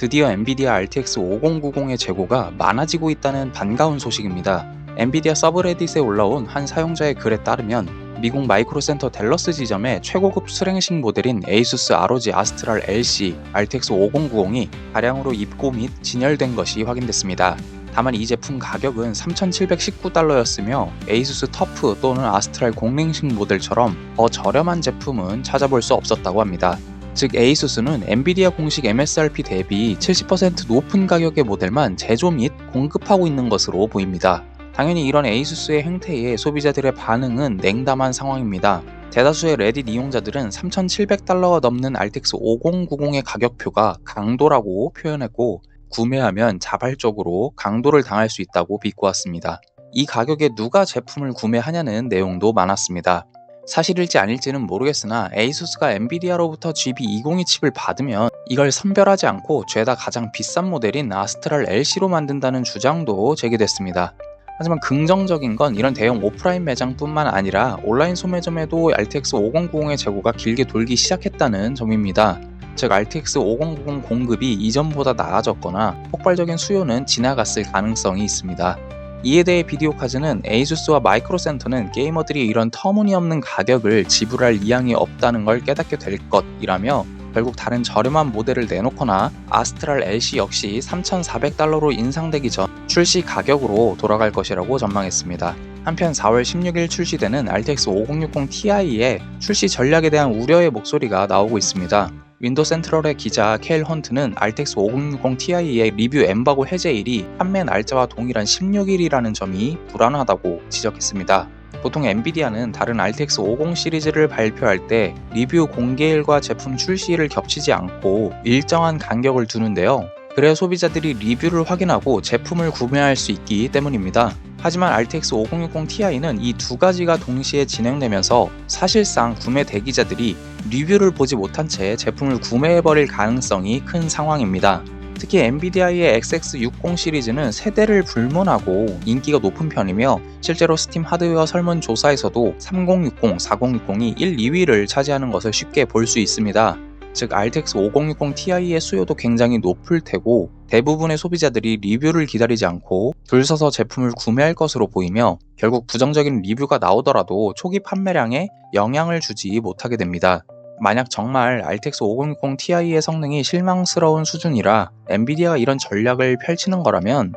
드디어 엔비디아 RTX 5090의 재고가 많아지고 있다는 반가운 소식입니다. 엔비디아 서브레딧에 올라온 한 사용자의 글에 따르면 미국 마이크로센터 댈러스 지점의 최고급 수랭식 모델인 ASUS ROG 아스트랄 LC RTX 5090이 다량으로 입고 및 진열된 것이 확인됐습니다. 다만 이 제품 가격은 3,719달러였으며 ASUS 터프 또는 아스트랄 공랭식 모델처럼 더 저렴한 제품은 찾아볼 수 없었다고 합니다. 즉 ASUS는 엔비디아 공식 MSRP 대비 70% 높은 가격의 모델만 제조 및 공급하고 있는 것으로 보입니다. 당연히 이런 ASUS의 행태에 소비자들의 반응은 냉담한 상황입니다. 대다수의 레딧 이용자들은 3,700달러가 넘는 RTX 5090의 가격표가 강도라고 표현했고 구매하면 자발적으로 강도를 당할 수 있다고 비꼬았습니다. 이 가격에 누가 제품을 구매하냐는 내용도 많았습니다. 사실일지 아닐지는 모르겠으나 ASUS가 엔비디아로부터 GB202 칩을 받으면 이걸 선별하지 않고 죄다 가장 비싼 모델인 아스트랄 LC로 만든다는 주장도 제기됐습니다. 하지만 긍정적인 건 이런 대형 오프라인 매장뿐만 아니라 온라인 소매점에도 RTX 5090의 재고가 길게 돌기 시작했다는 점입니다. 즉 RTX 5090 공급이 이전보다 나아졌거나 폭발적인 수요는 지나갔을 가능성이 있습니다. 이에 대해 비디오 카즈는 에이수스와 마이크로센터는 게이머들이 이런 터무니없는 가격을 지불할 이양이 없다는 걸 깨닫게 될 것이라며 결국 다른 저렴한 모델을 내놓거나 아스트랄 LC 역시 3,400달러로 인상되기 전 출시 가격으로 돌아갈 것이라고 전망했습니다. 한편 4월 16일 출시되는 RTX 5060 Ti의 출시 전략에 대한 우려의 목소리가 나오고 있습니다. 윈도 센트럴의 기자 케일 헌트는 RTX 5060 Ti의 리뷰 엠바고 해제일이 판매 날짜와 동일한 16일이라는 점이 불안하다고 지적했습니다. 보통 엔비디아는 다른 RTX 50 시리즈를 발표할 때 리뷰 공개일과 제품 출시일을 겹치지 않고 일정한 간격을 두는데요. 그래야 소비자들이 리뷰를 확인하고 제품을 구매할 수 있기 때문입니다. 하지만 RTX 5060 Ti는 이 두 가지가 동시에 진행되면서 사실상 구매 대기자들이 리뷰를 보지 못한 채 제품을 구매해버릴 가능성이 큰 상황입니다. 특히 엔비디아의 XX60 시리즈는 세대를 불문하고 인기가 높은 편이며 실제로 스팀 하드웨어 설문조사에서도 3060, 4060이 1, 2위를 차지하는 것을 쉽게 볼 수 있습니다. 즉 RTX 5060 Ti의 수요도 굉장히 높을 테고 대부분의 소비자들이 리뷰를 기다리지 않고 줄 서서 제품을 구매할 것으로 보이며 결국 부정적인 리뷰가 나오더라도 초기 판매량에 영향을 주지 못하게 됩니다. 만약 정말 RTX 5060 Ti의 성능이 실망스러운 수준이라 엔비디아가 이런 전략을 펼치는 거라면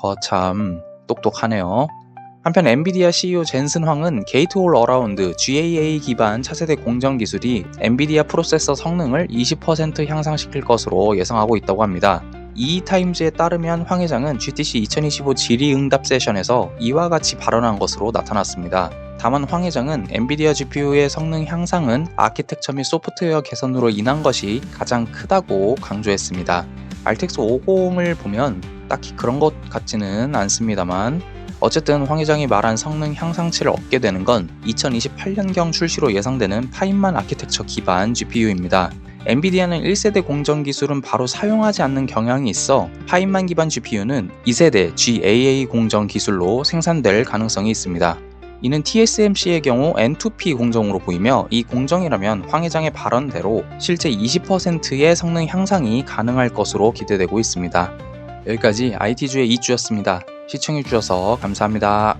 거참 똑똑하네요. 한편 엔비디아 CEO 젠슨 황은 게이트 올 어라운드 GAA 기반 차세대 공정 기술이 엔비디아 프로세서 성능을 20% 향상시킬 것으로 예상하고 있다고 합니다. 이타임즈에 따르면 황 회장은 GTC 2025 질의응답 세션에서 이와 같이 발언한 것으로 나타났습니다. 다만 황 회장은 엔비디아 GPU의 성능 향상은 아키텍처 및 소프트웨어 개선으로 인한 것이 가장 크다고 강조했습니다. RTX 50을 보면 딱히 그런 것 같지는 않습니다만 어쨌든 황 회장이 말한 성능 향상치를 얻게 되는 건 2028년경 출시로 예상되는 파인만 아키텍처 기반 GPU입니다. 엔비디아는 1세대 공정 기술은 바로 사용하지 않는 경향이 있어 파인만 기반 GPU는 2세대 GAA 공정 기술로 생산될 가능성이 있습니다. 이는 TSMC의 경우 N2P 공정으로 보이며 이 공정이라면 황 회장의 발언대로 실제 20%의 성능 향상이 가능할 것으로 기대되고 있습니다. 여기까지 IT주의 이주였습니다. 시청해주셔서 감사합니다.